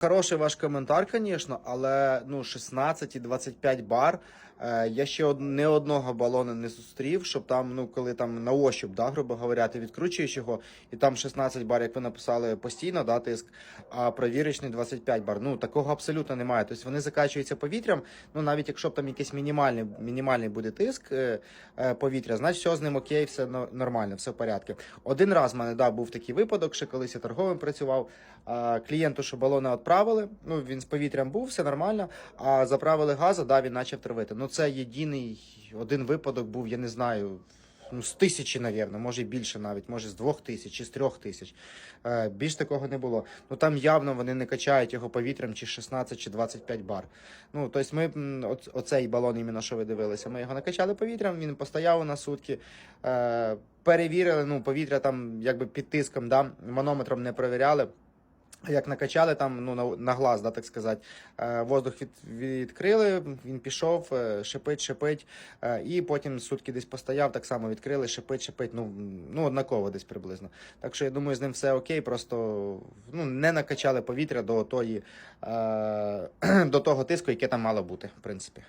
Хороший ваш коментар, звісно, але ну 16 і 25 бар. Е, я ще од, не одного балона не зустрів, щоб там, ну коли там на ощуп, да, грубо говоря, ти відкручуєш його, і там 16 бар, як ви написали постійно, да, тиск, а провірочний 25 бар. Ну такого абсолютно немає. Тобто вони закачуються повітрям. Ну навіть якщо б там якийсь мінімальний, мінімальний буде тиск е, е, повітря, значить все з ним окей, все нормально, все в порядку. Один раз в мене да, був такий випадок, ще колись я торговим працював. А, клієнту, що балони відправили, ну він з повітрям був, все нормально. А заправили газу, да, він почав травити. Ну це єдиний один випадок був, я не знаю. Ну, з тисячі, навірно, може більше навіть, може з двох тисяч чи з трьох тисяч. Е, більш такого не було. Ну там явно вони не качають його повітрям чи 16 чи 25 бар. Ну, тобто ми оцей балон, іменно що ви дивилися, ми його накачали повітрям, він постояв на сутки. Е, перевірили, ну, повітря там якби під тиском, да, манометром не перевіряли. Як накачали там ну, на, на глаз, да, так сказати, е, воздух від, відкрили, він пішов, е, шипить, шипить, е, і потім сутки десь постояв, так само відкрили, шипить, шипить, ну, ну однаково десь приблизно. Так що я думаю, з ним все окей, просто ну, не накачали повітря до, тої, до того тиску, яке там мало бути, в принципі.